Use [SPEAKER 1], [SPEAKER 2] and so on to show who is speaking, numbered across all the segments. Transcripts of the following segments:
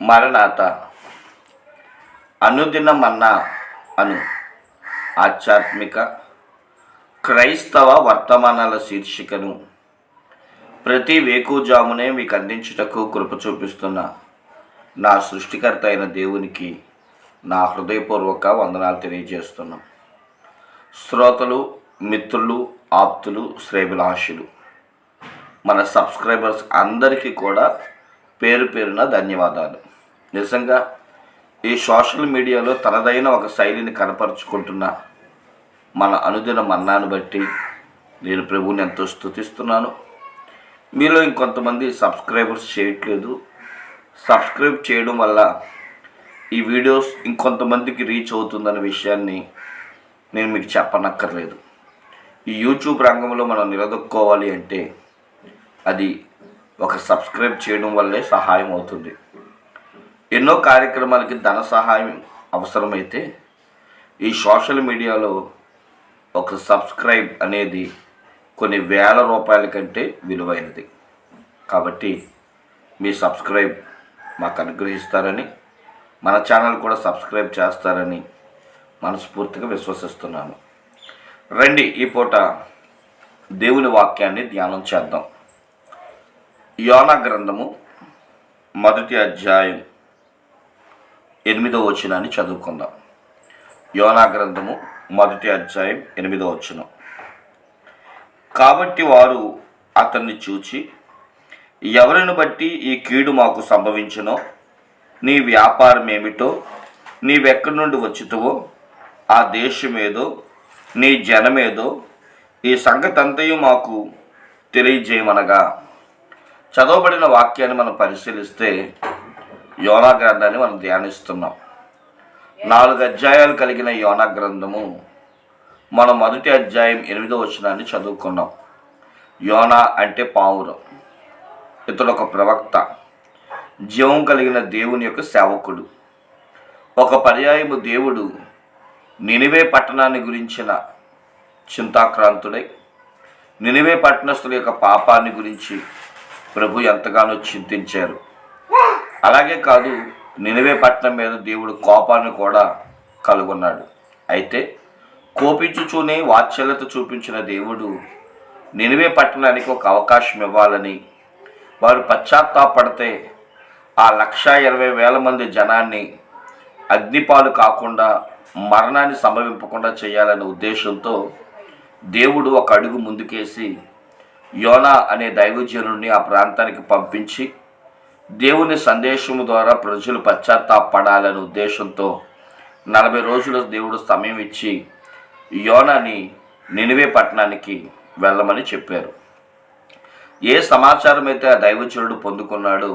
[SPEAKER 1] మరణాత అనుదిన మన్నా అను ఆధ్యాత్మిక క్రైస్తవ వర్తమానాల శీర్షికను ప్రతి వేకుజామునే మీకు అందించుటకు కృప చూపిస్తున్న నా సృష్టికర్త అయిన దేవునికి నా హృదయపూర్వక వందనాలు తెలియజేస్తున్నాం. శ్రోతలు మిత్రులు ఆప్తులు శ్రేభిలాషులు మన సబ్స్క్రైబర్స్ అందరికీ కూడా పేరు పేరున ధన్యవాదాలు. నిజంగా ఈ సోషల్ మీడియాలో తనదైన ఒక శైలిని కనపరుచుకుంటున్న మన అనుదిన మన్నాను బట్టి నేను ప్రభువుని ఎంతో స్తుతిస్తున్నాను. మీలో ఇంకొంతమంది సబ్స్క్రైబర్స్ చేయట్లేదు. సబ్స్క్రైబ్ చేయడం వల్ల ఈ వీడియోస్ ఇంకొంతమందికి రీచ్ అవుతుందన్న విషయాన్ని నేను మీకు చెప్పనక్కర్లేదు. ఈ యూట్యూబ్ రంగంలో మనం నిలదొక్కోవాలి అంటే అది ఒక సబ్స్క్రైబ్ చేయడం వల్లే సహాయం అవుతుంది. ఎన్నో కార్యక్రమాలకి ధన సహాయం అవసరమైతే ఈ సోషల్ మీడియాలో ఒక సబ్స్క్రైబ్ అనేది కొన్ని వేల రూపాయల కంటే విలువైనది. కాబట్టి మీ సబ్స్క్రైబ్ మాకు అనుగ్రహిస్తారని మన ఛానల్ కూడా సబ్స్క్రైబ్ చేస్తారని మనస్ఫూర్తిగా విశ్వసిస్తున్నాను. రండి ఈ పూట దేవుని వాక్యాన్ని ధ్యానం చేద్దాం. యోన గ్రంథము మొదటి అధ్యాయం ఎనిమిదో వచనాన్ని చదువుకుందాం. యోనా గ్రంథము మొదటి అధ్యాయం ఎనిమిదో వచనం. కాబట్టి వారు అతన్ని చూచి ఎవరిని బట్టి ఈ కీడు మాకు సంభవించునో నీ వ్యాపారం ఏమిటో నీవెక్కడి నుండి వచ్చుతువో ఆ దేశమేదో నీ జనమేదో ఈ సంగతంతయు మాకు తెలియజేయమనగా. చదవబడిన వాక్యాన్ని మనం పరిశీలిస్తే యోనా గ్రంథాన్ని మనం ధ్యానిస్తున్నాం. నాలుగు అధ్యాయాలు కలిగిన యోనా గ్రంథము మనం మొదటి అధ్యాయం ఎనిమిదో వచనాన్ని చదువుకున్నాం. యోనా అంటే పావురం. ఇతడు ఒక ప్రవక్త. జీవం కలిగిన దేవుని యొక్క సేవకుడు. ఒక పర్యాయము దేవుడు నినివే పట్టణాన్ని గురించిన చింతాక్రాంతుడై నినివే పట్టణస్థుల యొక్క పాపాన్ని గురించి ప్రభు ఎంతగానో చింతించారు. అలాగే కాదు నినివే పట్టణం మీద దేవుడు కోపాన్ని కూడా కలుగొన్నాడు. అయితే కోపించుచూనే వాత్సల్యత చూపించిన దేవుడు నినివే పట్టణానికి ఒక అవకాశం ఇవ్వాలని వారు పశ్చాత్తాపడితే ఆ లక్ష ఇరవై వేల మంది జనాన్ని అగ్నిపాలు కాకుండా మరణాన్ని సంభవింపకుండా చేయాలనే ఉద్దేశంతో దేవుడు ఒక అడుగు ముందుకేసి యోనా అనే దైవజనుడిని ఆ ప్రాంతానికి పంపించి దేవుని సందేశము ద్వారా ప్రజలు పశ్చాత్తాపడాలనే ఉద్దేశంతో నలభై రోజుల దేవుడు సమయం ఇచ్చి యోనాని నినివే పట్టణానికి వెళ్ళమని చెప్పారు. ఏ సమాచారం అయితే ఆ దైవచనుడు పొందుకున్నాడో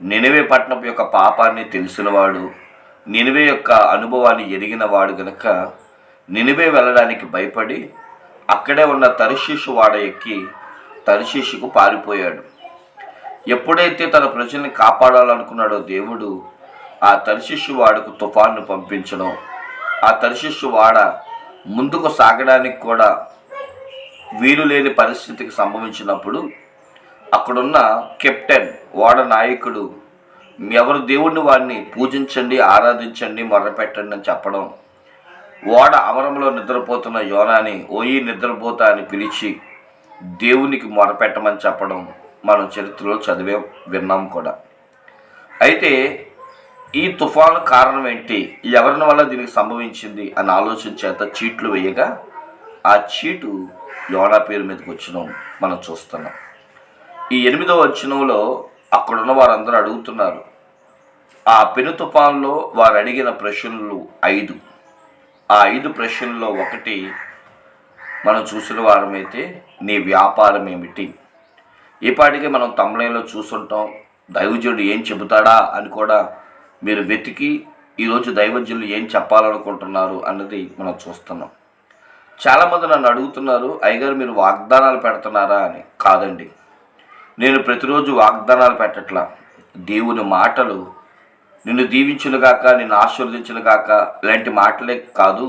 [SPEAKER 1] నినవే పట్టణం యొక్క పాపాన్ని తెలిసినవాడు నినివే యొక్క అనుభవాన్ని ఎరిగిన వాడు గనక నినివే వెళ్ళడానికి భయపడి అక్కడే ఉన్న తరిశీషు వాడ ఎక్కి తరిశీషుకు పారిపోయాడు. ఎప్పుడైతే తన ప్రజల్ని కాపాడాలనుకున్నాడో దేవుడు ఆ తరిశిష్యు వాడకు తుఫాన్ను పంపించడం ఆ తరిశిష్యు వాడ ముందుకు సాగడానికి కూడా వీలు లేని పరిస్థితికి సంభవించినప్పుడు అక్కడున్న కెప్టెన్ ఓడ నాయకుడు ఎవరు దేవుడిని వారిని పూజించండి ఆరాధించండి మొరపెట్టండి అని చెప్పడం. ఓడ అమరంలో నిద్రపోతున్న యోనాని ఓయి నిద్రపోతా అని పిలిచి దేవునికి మొరపెట్టమని చెప్పడం మనం చరిత్రలో చదివే విన్నాం కూడా. అయితే ఈ తుఫాను కారణం ఏంటి? ఎవరిని వల్ల దీనికి సంభవించింది అని ఆలోచన చేత చీట్లు వేయగా ఆ చీటు యోనా పేరు మీదకి వచ్చిన. మనం చూస్తున్నాం. ఈ ఎనిమిదవ వచనంలో అక్కడున్న వారందరూ అడుగుతున్నారు. ఆ పెను తుఫాన్లో వారు అడిగిన ప్రశ్నలు ఐదు. ఆ ఐదు ప్రశ్నల్లో ఒకటి మనం చూసిన వారమైతే నీ వ్యాపారం ఏమిటి? ఈపాటికి మనం తమిళంలో చూస్తుంటాం దైవజనుడు ఏం చెబుతాడా? అని కూడా మీరు వెతికి ఈరోజు దైవజనులు ఏం చెప్పాలనుకుంటున్నారు అన్నది మనం చూస్తున్నాం. చాలామంది నన్ను అడుగుతున్నారు అయ్యగారు మీరు వాగ్దానాలు పెడుతున్నారా? అని. కాదండి. నేను ప్రతిరోజు వాగ్దానాలు పెట్టట్లా. దేవుని మాటలు నిన్ను దీవించునుగాక నిన్ను ఆశీర్వదించునుగాక ఇలాంటి మాటలే కాదు.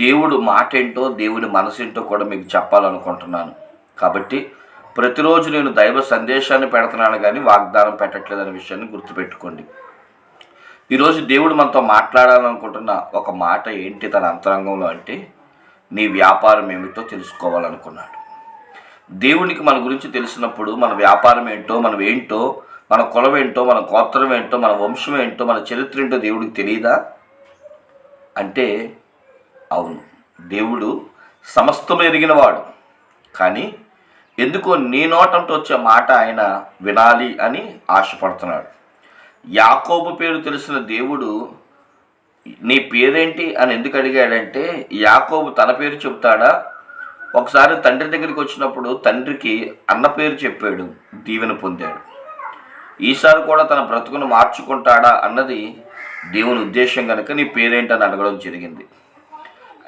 [SPEAKER 1] దేవుడు మాట ఏంటో దేవుడి మనసేంటో కూడా మీకు చెప్పాలనుకుంటున్నాను. కాబట్టి ప్రతిరోజు నేను దైవ సందేశాన్ని పెడుతున్నాను కానీ వాగ్దానం పెట్టట్లేదనే విషయాన్ని గుర్తుపెట్టుకోండి. ఈరోజు దేవుడు మనతో మాట్లాడాలనుకుంటున్న ఒక మాట ఏంటి తన అంతరంగంలో అంటే నీ వ్యాపారం ఏమిటో తెలుసుకోవాలనుకున్నాడు. దేవునికి మన గురించి తెలిసినప్పుడు మన వ్యాపారం ఏంటో మనం ఏంటో మన కులం ఏంటో మన గోత్రం ఏంటో మన వంశం ఏంటో మన చరిత్ర ఏంటో దేవుడికి తెలియదా? అంటే అవును. దేవుడు సమస్తము ఎదిగినవాడు కానీ ఎందుకో నీ నోటంతో వచ్చే మాట ఆయన వినాలి అని ఆశపడుతున్నాడు. యాకోబు పేరు తెలిసిన దేవుడు నీ పేరేంటి? అని ఎందుకు అడిగాడంటే యాకోబు తన పేరు చెప్తాడా ఒకసారి తండ్రి దగ్గరికి వచ్చినప్పుడు తండ్రికి అన్న పేరు చెప్పాడు దీవెన పొందాడు. ఈసారి కూడా తన బ్రతుకును మార్చుకుంటాడా అన్నది దేవుని ఉద్దేశం కనుక నీ పేరేంటని అడగడం జరిగింది.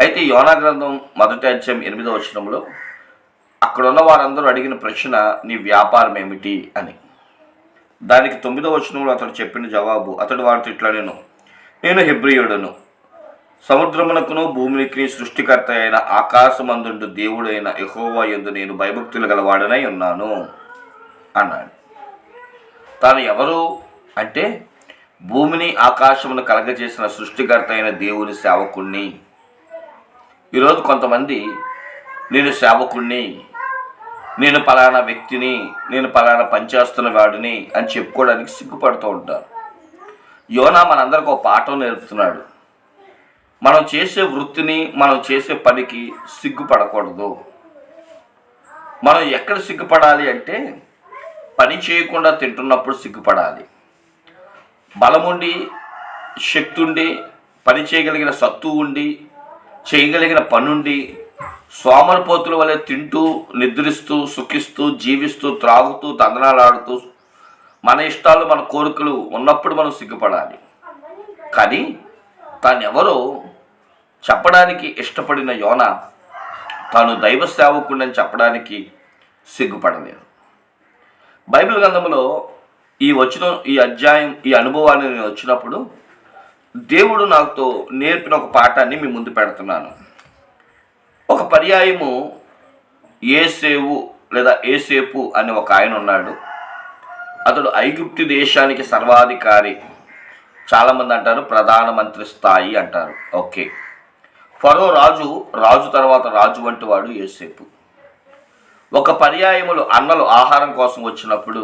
[SPEAKER 1] అయితే యోనా గ్రంథం మొదటి అధ్యాయం ఎనిమిదో వచనంలో అక్కడ ఉన్న వారందరూ అడిగిన ప్రశ్న నీ వ్యాపారం ఏమిటి? అని. దానికి తొమ్మిదో వచనంలో అతడు చెప్పిన జవాబు అతడు వారితో ఇట్లా నేను నేను హెబ్రియుడను. సముద్రమునకును భూమికి సృష్టికర్త అయిన ఆకాశమందుండు దేవుడైన యహోవా ఎందు నేను భయభక్తులు గలవాడనై ఉన్నాను అన్నాడు. తాను ఎవరు అంటే భూమిని ఆకాశమును కలగజేసిన సృష్టికర్త అయిన దేవుని సేవకుణ్ణి. ఈరోజు కొంతమంది నేను సేవకుణ్ణి నేను పలానా వ్యక్తిని నేను పలానా పనిచేస్తున్న వాడిని అని చెప్పుకోవడానికి సిగ్గుపడుతూ ఉంటారు. యోనా మనందరికి ఒక పాఠం నేర్పుతున్నాడు. మనం చేసే వృత్తిని మనం చేసే పనికి సిగ్గుపడకూడదు. మనం ఎక్కడ సిగ్గుపడాలి అంటే పని చేయకుండా తింటున్నప్పుడు సిగ్గుపడాలి. బలముండి శక్తి ఉండి పని చేయగలిగిన సత్తు ఉండి చేయగలిగిన పనుండి సోమరపోతుల వలె తింటూ నిద్రిస్తూ సుఖిస్తూ జీవిస్తూ త్రాగుతూ తందనాలాడుతూ మన ఇష్టాలు మన కోరికలు ఉన్నప్పుడు మనం సిగ్గుపడాలి. కానీ తానెవరో చెప్పడానికి ఇష్టపడిన యోన తాను దైవ సేవకుడని చెప్పడానికి సిగ్గుపడలేదు. బైబిల్ గ్రంథంలో ఈ వచ్చిన ఈ అధ్యాయం ఈ అనుభవాన్ని నేను వచ్చినప్పుడు దేవుడు నాతో నేర్పిన ఒక పాఠాన్ని మీ ముందు పెడుతున్నాను. ఒక పర్యాయము ఏసేవు లేదా ఏసేపు అనే ఒక ఆయన ఉన్నాడు. అతడు ఐగుప్తు దేశానికి సర్వాధికారి. చాలామంది అంటారు ప్రధానమంత్రి స్థాయి అంటారు. ఓకే. ఫరో రాజు రాజు తర్వాత రాజు వంటి వాడు ఏసేపు ఒక పర్యాయములు అన్నలు ఆహారం కోసం వచ్చినప్పుడు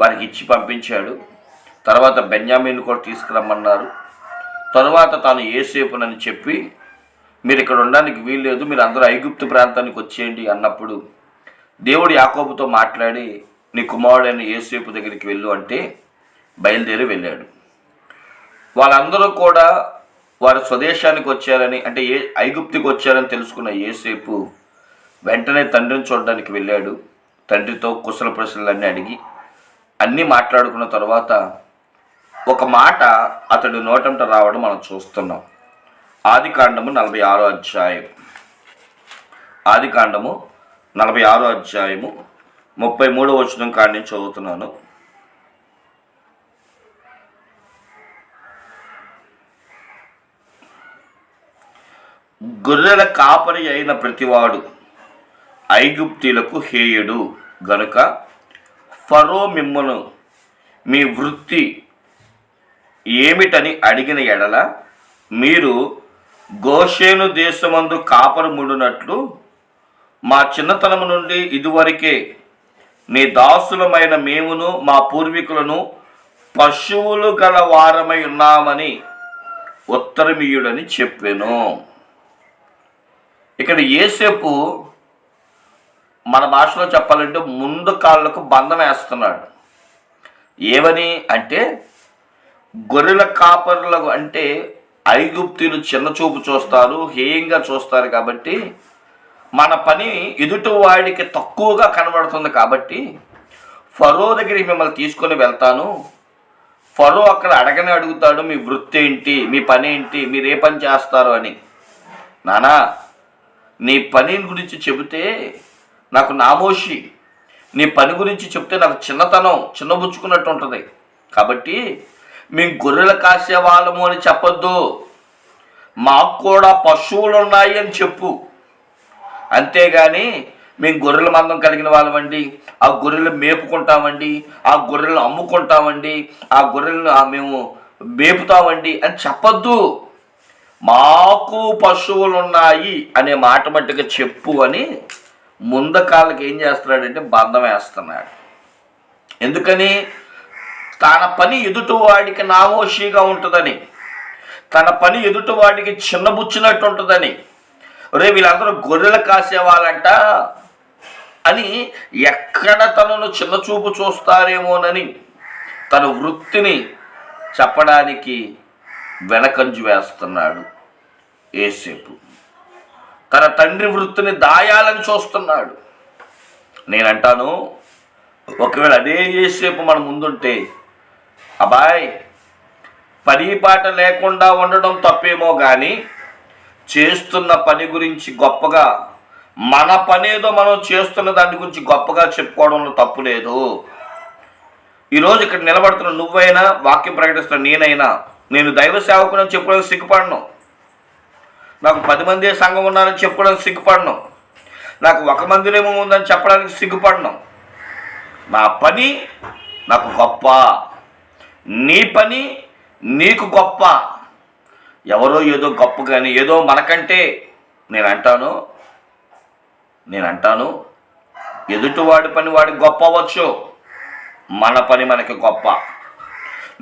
[SPEAKER 1] వారికి ఇచ్చి పంపించాడు. తర్వాత బెన్యామీని కూడా తీసుకురమ్మన్నారు. తర్వాత తాను ఏసేపునని చెప్పి మీరు ఇక్కడ ఉండడానికి వీల్లేదు మీరు అందరూ ఐగుప్తు ప్రాంతానికి వచ్చేయండి అన్నప్పుడు దేవుడు యాకోబుతో మాట్లాడి నీ కుమారుడైన ఏసేపు దగ్గరికి వెళ్ళు అంటే బయలుదేరి వెళ్ళాడు. వాళ్ళందరూ కూడా వారి స్వదేశానికి వచ్చారని అంటే ఏ ఐగుప్తికి వచ్చారని తెలుసుకున్న ఏసేపు వెంటనే తండ్రిని చూడడానికి వెళ్ళాడు. తండ్రితో కుశల ప్రశ్నలన్నీ అడిగి అన్నీ మాట్లాడుకున్న తర్వాత ఒక మాట అతడు నోటంట రావడం మనం చూస్తున్నాం. ఆది కాండము నలభై ఆరో అధ్యాయం ఆది కాండము నలభై ఆరో అధ్యాయము ముప్పై మూడో వచనం కాడి నుంచి చదువుతున్నాను. గొర్రెల కాపరి అయిన ప్రతివాడు ఐగుప్తీలకు హేయుడు. గనుక ఫరో మిమ్మను మీ వృత్తి ఏమిటని అడిగిన ఎడల మీరు గోషేను దేశమందు కాపరు ముడినట్లు మా చిన్నతనము నుండి ఇదివరకే నీ దాసులమైన మేమును మా పూర్వీకులను పశువులు గల వారమై ఉన్నామని ఉత్తరమీయుడని చెప్పాను. ఇక్కడ ఏసేపు మన భాషలో చెప్పాలంటే ముందు కాళ్ళకు బంధం వేస్తున్నాడు. ఏమని అంటే గొర్రెల కాపరులకు అంటే ఐగుప్తులు చిన్న చూపు చూస్తారు హేయంగా చూస్తారు కాబట్టి మన పని ఎదుటి వాడికి తక్కువగా కనబడుతుంది కాబట్టి ఫరో దగ్గరికి మిమ్మల్ని తీసుకొని వెళ్తాను. ఫరో అక్కడ అడగని అడుగుతాడు మీ వృత్తి ఏంటి? మీ పని ఏంటి? మీరు ఏ పని చేస్తారు? అని. నానా నీ పని గురించి చెబితే నాకు నామోషి. నీ పని గురించి చెప్తే నాకు చిన్నతనం చిన్నబుచ్చుకున్నట్టు ఉంటుంది. కాబట్టి మేము గొర్రెలు కాసే వాళ్ళము అని చెప్పొద్దు. మాకు కూడా పశువులు ఉన్నాయి అని చెప్పు. అంతేగాని మేము గొర్రెల మందం కలిగిన వాళ్ళమండి. ఆ గొర్రెలు మేపుకుంటామండి. ఆ గొర్రెలను అమ్ముకుంటామండి. ఆ గొర్రెలను మేము మేపుతామండి అని చెప్పొద్దు. మాకు పశువులు ఉన్నాయి అనే మాట మట్టుగా చెప్పు అని ముందకాళ్ళకి ఏం చేస్తున్నాడంటే బంధం వేస్తున్నాడు. ఎందుకని? తన పని ఎదుటివాడికి నామోషిగా ఉంటుందని తన పని ఎదుటివాడికి చిన్నబుచ్చినట్టు ఉంటుందని రే వీళ్ళందరూ గొర్రెలు కాసేవాళ్ళంట అని ఎక్కడ తనను చిన్నచూపు చూస్తారేమోనని తన వృత్తిని చెప్పడానికి వెనకంజు వేస్తున్నాడు. ఏసేపు తన తండ్రి వృత్తిని దాయాలని చూస్తున్నాడు. నేనంటాను ఒకవేళ అదే ఏసేపు మన ముందుంటే అబ్బాయ్ పని పాట లేకుండా ఉండడం తప్పేమో కానీ చేస్తున్న పని గురించి గొప్పగా మన పనేదో మనం చేస్తున్న దాని గురించి గొప్పగా చెప్పుకోవడంలో తప్పు లేదు. ఈరోజు ఇక్కడ నిలబడుతున్న నువ్వైనా వాక్యం ప్రకటిస్తున్న నేనైనా నేను దైవ సేవకుని చెప్పుకోవడానికి సిగ్గుపడను. నాకు పది మంది సంఘం ఉన్నారని చెప్పుకోవడానికి సిగ్గుపడను. నాకు ఒక మందిరేమో ఉందని చెప్పడానికి సిగ్గుపడను. నా పని నాకు గొప్ప. నీ పని నీకు గొప్ప. ఎవరో ఏదో గొప్ప కానీ ఏదో మనకంటే నేను అంటాను నేను అంటాను ఎదుటివాడి పని వాడికి గొప్ప అవ్వచ్చు. మన పని మనకి గొప్ప.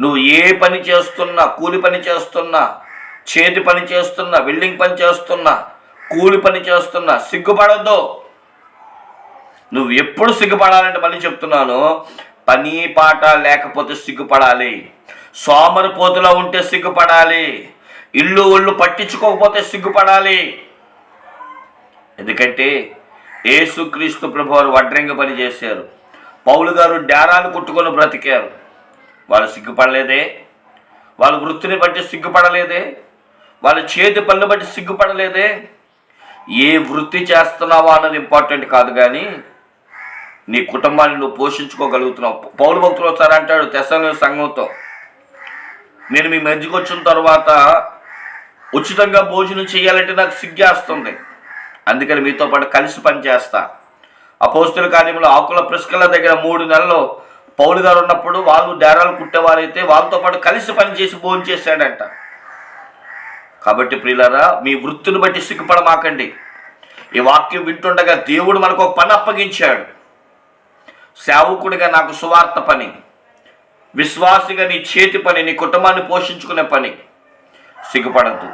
[SPEAKER 1] నువ్వు ఏ పని చేస్తున్నా కూలి పని చేస్తున్నా చేతి పని చేస్తున్నా వెల్డింగ్ పని చేస్తున్నా కూలి పని చేస్తున్నా సిగ్గుపడద్దు. నువ్వు ఎప్పుడు సిగ్గుపడాలంటే మళ్ళీ చెప్తున్నాను పని పాట లేకపోతే సిగ్గుపడాలి. సోమరిపోతులో ఉంటే సిగ్గుపడాలి. ఇల్లు ఒళ్ళు పట్టించుకోకపోతే సిగ్గుపడాలి. ఎందుకంటే ఏసుక్రీస్తు ప్రభు వారు పని చేశారు. పౌలు గారు డేరాలు కుట్టుకొని బ్రతికారు. వాళ్ళు సిగ్గుపడలేదే. వాళ్ళ వృత్తిని బట్టి సిగ్గుపడలేదే. వాళ్ళ చేతి పనులు బట్టి సిగ్గుపడలేదే. ఏ వృత్తి చేస్తున్నావా అన్నది ఇంపార్టెంట్ కాదు కానీ నీ కుటుంబాన్ని నువ్వు పోషించుకోగలుగుతున్నావు. పౌరు భక్తులు ఒకసారి అంటాడు తెసల సంఘంతో నేను మీ మధ్యకి వచ్చిన తర్వాత ఉచితంగా భోజనం చేయాలంటే నాకు సిగ్గేస్తుంది. అందుకని మీతో పాటు కలిసి పనిచేస్తా అపోస్తుల కార్యంలో ఆకుల ప్రిస్కల దగ్గర మూడు నెలలు పౌలు గారు ఉన్నప్పుడు వాళ్ళు డేరాలు కుట్టేవారైతే వాళ్ళతో పాటు కలిసి పనిచేసి భోజనం చేశాడంట. కాబట్టి ప్రియులరా మీ వృత్తిని బట్టి సిగ్గుపడమాకండి. ఈ వాక్యం వింటుండగా దేవుడు మనకు ఒక పని అప్పగించాడు. సేవకుడిగా నాకు సువార్త పని విశ్వాసిగా నీ చేతి పని నీ కుటుంబాన్ని పోషించుకునే పని. సిగ్గుపడద్దు.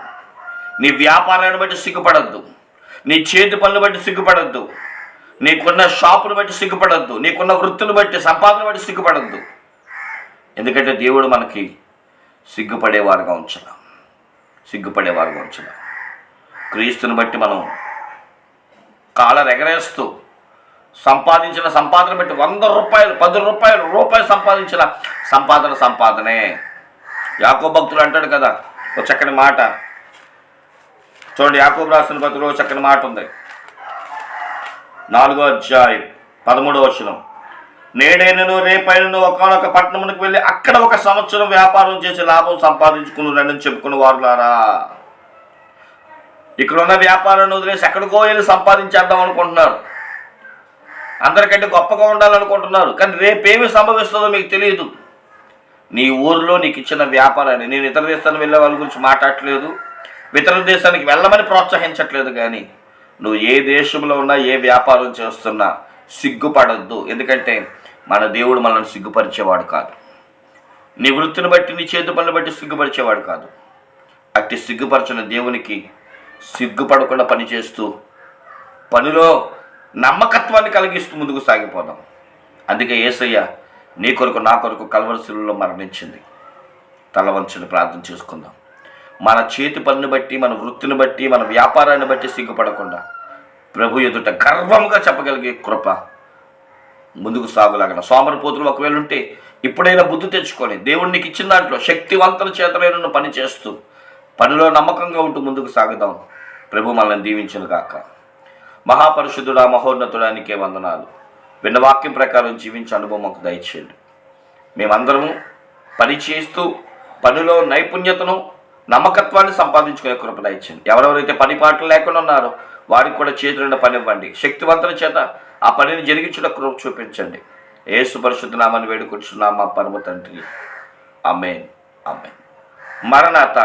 [SPEAKER 1] నీ వ్యాపారాన్ని బట్టి సిగ్గుపడద్దు. నీ చేతి పనులు బట్టి సిగ్గుపడద్దు. నీకున్న షాపును బట్టి సిగ్గుపడద్దు. నీకున్న వృత్తిని బట్టి సంపాదన బట్టి సిగ్గుపడద్దు. ఎందుకంటే దేవుడు మనకి సిగ్గుపడేవారుగా ఉంచడం. సిగ్గుపడేవారు ఉంచాల క్రీస్తుని బట్టి మనం కాలర్ ఎగరేస్తూ సంపాదించిన సంపాదన బట్టి వంద రూపాయలు పది రూపాయలు రూపాయలు సంపాదించిన సంపాదన సంపాదనే. యాకో భక్తులు అంటాడు కదా ఒక చక్కని మాట. చూడండి యాకోబు రాసిన పత్రికలో ఒక చక్కని మాట ఉంది. నాలుగో అధ్యాయం పదమూడవ వచనం. నేడైనను రేపైనను ఒకనొక పట్టణమునికి వెళ్ళి అక్కడ ఒక సంవత్సరం వ్యాపారం చేసి లాభం సంపాదించుకుని రండి వారులారా. ఇక్కడ ఉన్న వ్యాపారాన్ని వదిలేసి ఎక్కడికో వెళ్ళి సంపాదించేద్దాం అనుకుంటున్నారు. అందరికంటే గొప్పగా ఉండాలనుకుంటున్నారు. కానీ రేపేమి సంభవిస్తుందో మీకు తెలియదు. నీ ఊరిలో నీకు ఇచ్చిన వ్యాపారాన్ని నేను ఇతర దేశానికి వెళ్ళే వాళ్ళ గురించి మాట్లాడట్లేదు. ఇతర దేశానికి వెళ్ళమని ప్రోత్సహించట్లేదు కానీ నువ్వు ఏ దేశంలో ఉన్నా ఏ వ్యాపారం చేస్తున్నా సిగ్గుపడద్దు. ఎందుకంటే మన దేవుడు మనల్ని సిగ్గుపరిచేవాడు కాదు. నీ వృత్తిని బట్టి నీ చేతి పనులు బట్టి సిగ్గుపరిచేవాడు కాదు. అట్టి సిగ్గుపరచిన దేవునికి సిగ్గుపడకుండా పనిచేస్తూ పనిలో నమ్మకత్వాన్ని కలిగిస్తూ ముందుకు సాగిపోదాం. అందుకే ఏసయ్య నీ కొరకు నా కొరకు కలవరశిలో మరణించింది. తల వంచుని ప్రార్థన చేసుకుందాం. మన చేతి పనిని బట్టి మన వృత్తిని బట్టి మన వ్యాపారాన్ని బట్టి సిగ్గుపడకుండా ప్రభు ఎదుట గర్వంగా చెప్పగలిగే కృప ముందుకు సాగులాగన. సోమరిపోతులు ఒకవేళ ఉంటే ఇప్పుడైనా బుద్ధి తెచ్చుకొని దేవుడు నీకు ఇచ్చిన దాంట్లో శక్తివంతుల చేతలైన పని చేస్తూ పనిలో నమ్మకంగా ఉంటూ ముందుకు సాగుదాం. ప్రభు మనల్ని దీవించిన కాక మహాపరిశుద్ధుడా మహోన్నతుడానికే వందనాలు. విన్న వాక్యం ప్రకారం జీవించే అనుభవం మాకు దయచేయండి. మేమందరము పని చేస్తూ పనిలో నైపుణ్యతను నమ్మకత్వాన్ని సంపాదించుకునే కృపణ ఇచ్చింది ఎవరెవరైతే పని పాటలు లేకుండా ఉన్నారో వారికి కూడా చేతులున్న పని ఇవ్వండి. శక్తివంతుల చేత ఆ పనిని జరిగించుట కృప చూపించండి. ఏసు పరిశుద్ధనామని నామని వేడుకొచ్చున్నామా పరమ తండ్రి. అమేన్ అమేన్ మరణాత